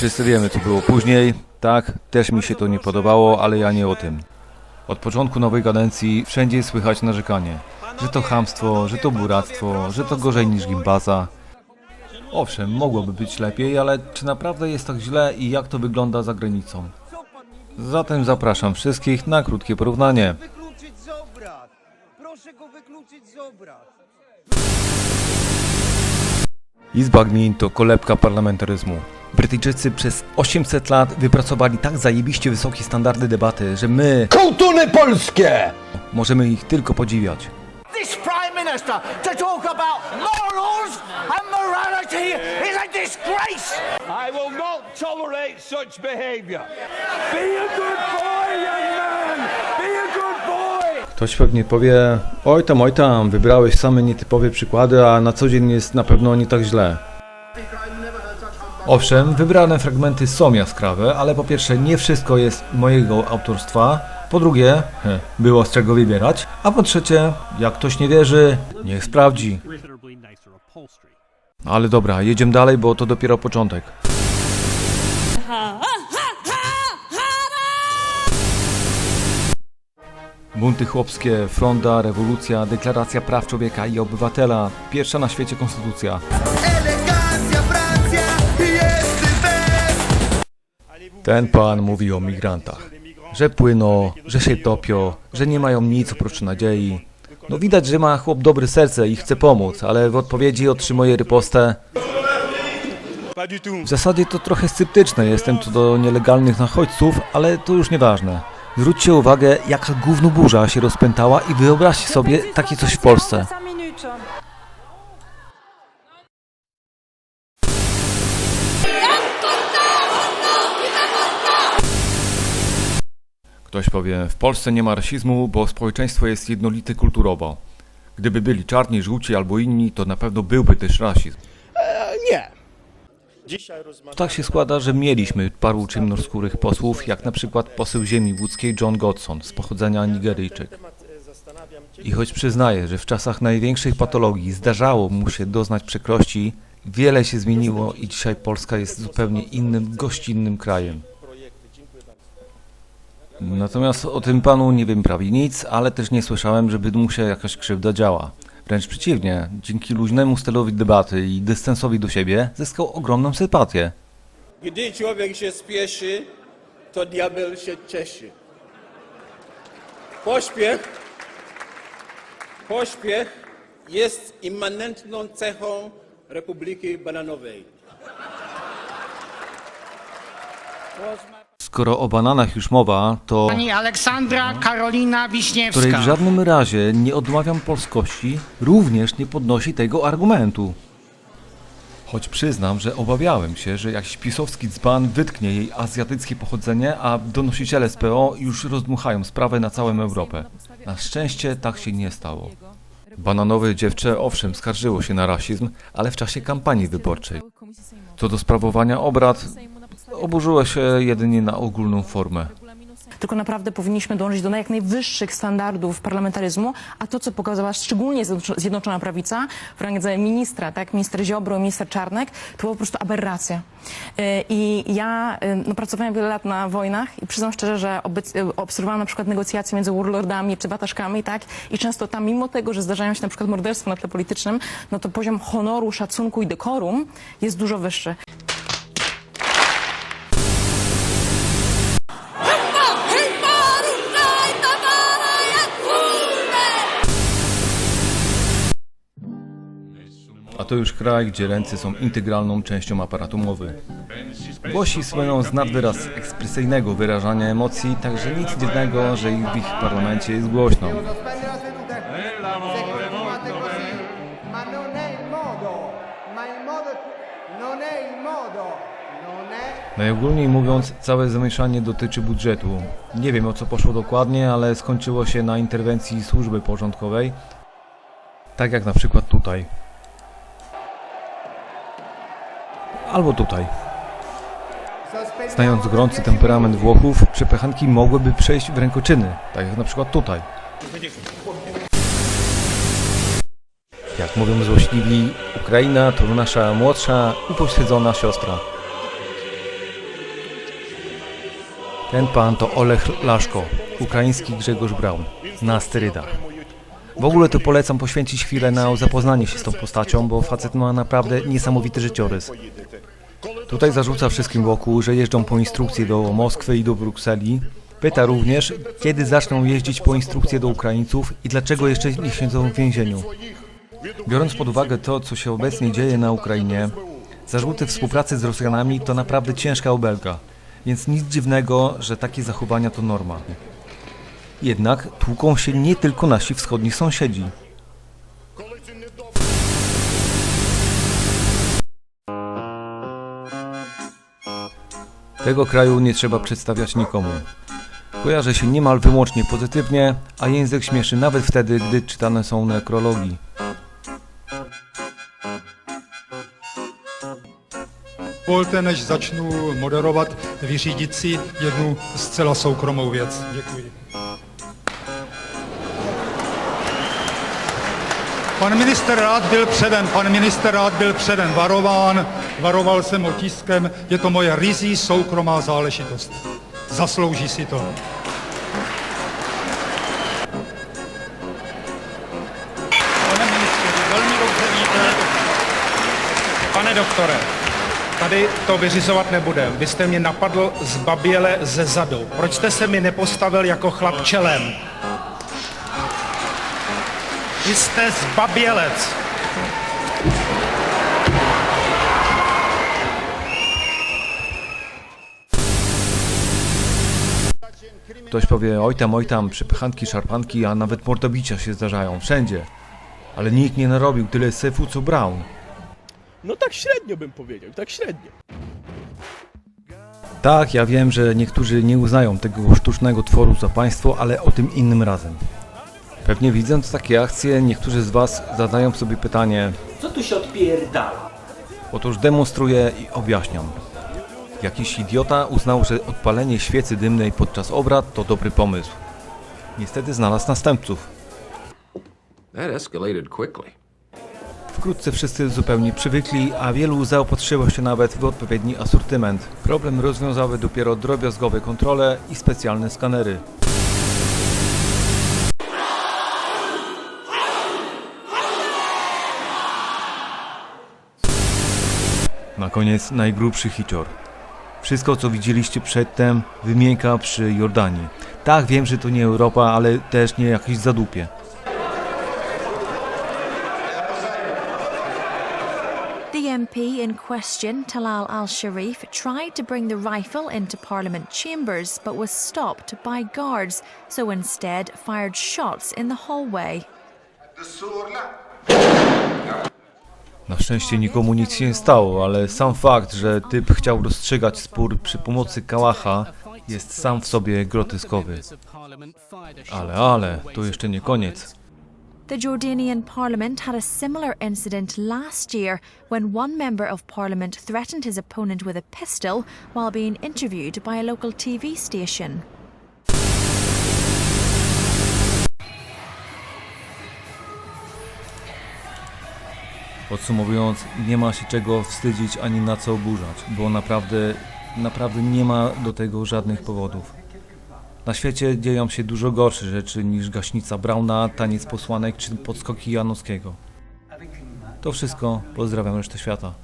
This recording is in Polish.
Wszyscy wiemy, co było później. Tak, też mi się to nie podobało, ale ja nie o tym. Od początku nowej kadencji wszędzie słychać narzekanie. Że to chamstwo, że to buractwo, że to gorzej niż gimbaza. Owszem, mogłoby być lepiej, ale czy naprawdę jest tak źle i jak to wygląda za granicą? Zatem zapraszam wszystkich na krótkie porównanie. Proszę go wykluczyć z obrad! Izba Gmin to kolebka parlamentaryzmu. Brytyjczycy przez 800 lat wypracowali tak zajebiście wysokie standardy debaty, że my Kołtuny polskie! możemy ich tylko podziwiać. this Prime Minister to talk about morals and morality is a disgrace! I will not tolerate such behavior. Be a good boy, young man! Be a good boy! Ktoś pewnie powie, oj tam, oj tam, wybrałeś same nietypowe przykłady, a na co dzień jest na pewno nie tak źle. Owszem, wybrane fragmenty są jaskrawe, ale po pierwsze nie wszystko jest mojego autorstwa, po drugie, było z czego wybierać, a po trzecie, jak ktoś nie wierzy, niech sprawdzi. upholstery. Ale dobra, jedziemy dalej, bo to dopiero początek. Bunty chłopskie, fronda, rewolucja, deklaracja praw człowieka i obywatela, pierwsza na świecie konstytucja. Elegancja, Francja, jest bez! Ten pan mówi o migrantach. Że płyną, że się topią, że nie mają nic oprócz nadziei. No widać, że ma chłop dobre serce i chce pomóc, ale w odpowiedzi otrzymuje rypostę. W zasadzie to trochę sceptyczne jestem co do nielegalnych nachodźców, ale to już nieważne. Zwróćcie uwagę, jaka gównoburza się rozpętała i wyobraźcie sobie takie coś w Polsce. Ktoś powie, w Polsce nie ma rasizmu, bo społeczeństwo jest jednolite kulturowo. Gdyby byli czarni, żółci albo inni, to na pewno byłby też rasizm. Tak się składa, że mieliśmy paru ciemnoskórych posłów, jak na przykład poseł ziemi łódzkiej John Godson z pochodzenia Nigeryjczyk. I choć przyznaję, że w czasach największej patologii zdarzało mu się doznać przykrości, wiele się zmieniło i dzisiaj Polska jest zupełnie innym, gościnnym krajem. Natomiast o tym panu nie wiem prawie nic, ale też nie słyszałem, żeby mu się jakaś krzywda działa. Wręcz przeciwnie, dzięki luźnemu stylowi debaty i dystansowi do siebie zyskał ogromną sympatię. Gdy człowiek się spieszy, to diabeł się cieszy. Pośpiech, pośpiech jest immanentną cechą Republiki Bananowej. Skoro o bananach już mowa, to Pani Aleksandra Karolina której w Wiśniewska. żadnym razie nie odmawiam polskości, również nie podnosi tego argumentu. Choć przyznam, że obawiałem się, że jakiś pisowski dzban wytknie jej azjatyckie pochodzenie, a donosiciele z PO już rozdmuchają sprawę na całą Europę. Na szczęście tak się nie stało. Bananowe dziewczę owszem skarżyło się na rasizm, ale w czasie kampanii wyborczej. Co do sprawowania obrad, oburzyło się jedynie na ogólną formę. tylko naprawdę powinniśmy dążyć do jak najwyższych standardów parlamentaryzmu, a to, co pokazała szczególnie Zjednoczo- Zjednoczona Prawica w randze ministra, tak, minister Ziobro, minister Czarnek, to była po prostu aberracja. Y, I ja y, no, pracowałem wiele lat na wojnach i przyznam szczerze, że y, obserwowałam na przykład negocjacje między warlordami czy wataszkami, tak, i często tam, mimo tego, że zdarzają się na przykład morderstwa na tle politycznym, no to poziom honoru, szacunku i dekorum jest dużo wyższy. To już kraj, gdzie ręce są integralną częścią aparatu mowy. Włosi słyną z nadwyraz ekspresyjnego wyrażania emocji, także nic dziwnego, że ich w ich parlamencie jest głośno. Najogólniej mówiąc, całe zamieszanie dotyczy budżetu. Nie wiem o co poszło dokładnie, ale skończyło się na interwencji służby porządkowej. Tak jak na przykład tutaj. Albo tutaj. Znając gorący temperament Włochów, przepychanki mogłyby przejść w rękoczyny, tak jak na przykład tutaj. Jak mówią złośliwi, Ukraina to nasza młodsza, upośledzona siostra. Ten pan to Olech Laszko, ukraiński Grzegorz Braun, na sterydach. W ogóle to polecam poświęcić chwilę na zapoznanie się z tą postacią, bo facet ma naprawdę niesamowity życiorys. Tutaj zarzuca wszystkim wokół, że jeżdżą po instrukcje do Moskwy i do Brukseli. Pyta również, kiedy zaczną jeździć po instrukcje do Ukraińców i dlaczego jeszcze nie siedzą w więzieniu. Biorąc pod uwagę to, co się obecnie dzieje na Ukrainie, zarzuty współpracy z Rosjanami to naprawdę ciężka obelga, więc nic dziwnego, że takie zachowania to norma. Jednak tłuką się nie tylko nasi wschodni sąsiedzi. Tego kraju nie trzeba przedstawiać nikomu. Kojarzy się niemal wyłącznie pozytywnie, a język śmieszy nawet wtedy, gdy czytane są nekrologii. Dovolte, než začnu moderovat, vyřídit si jednu zcela soukromou věc. Děkuji. Pan minister rád byl předem, pan minister rád byl předem varován, varoval jsem o tiskem, je to moje rizí soukromá záležitost. Zaslouží si to. Pane ministře, velmi dobře víte, Pane doktore, tady to vyřizovat nebudem. Vy jste mě napadl z baběle ze zadu. Proč jste se mi nepostavil jako chlap čelem? Jste zbabělec. Ktoś powie, oj tam, oj tam, przypychanki, szarpanki, a nawet mordobicia się zdarzają, wszędzie. Ale nikt nie narobił tyle syfu co Brown. No tak średnio bym powiedział, tak średnio. Tak, ja wiem, że niektórzy nie uznają tego sztucznego tworu za państwo, ale o tym innym razem. Pewnie widząc takie akcje, niektórzy z Was zadają sobie pytanie, Co tu się odpierdala? Otóż demonstruję i objaśniam. Jakiś idiota uznał, że odpalenie świecy dymnej podczas obrad to dobry pomysł. Niestety znalazł następców. That escalated quickly. Wkrótce wszyscy zupełnie przywykli, a wielu zaopatrzyło się nawet w odpowiedni asortyment. Problem rozwiązały dopiero drobiazgowe kontrole i specjalne skanery. Na koniec najgrubszy hicior. Wszystko, co widzieliście przedtem, wymienka przy Jordanii. Tak, wiem, że to nie Europa, ale też nie jakieś zadupie. The MP in question, Talal al Sharif, tried to bring the rifle into Parliament chambers but was stopped by guards, so instead fired shots in the hallway. Na szczęście nikomu nic się nie stało, ale sam fakt, że typ chciał rozstrzygać spór przy pomocy kałacha jest sam w sobie groteskowy. Ale, ale, to jeszcze nie koniec. The Jordanian parliament had a similar incident last year when one member of parliament threatened his opponent with a pistol while being interviewed by a local TV station. Podsumowując, nie ma się czego wstydzić ani na co oburzać, bo naprawdę, naprawdę nie ma do tego żadnych powodów. Na świecie dzieją się dużo gorsze rzeczy niż gaśnica Brauna, taniec posłanek czy podskoki Janowskiego. To wszystko, pozdrawiam resztę świata.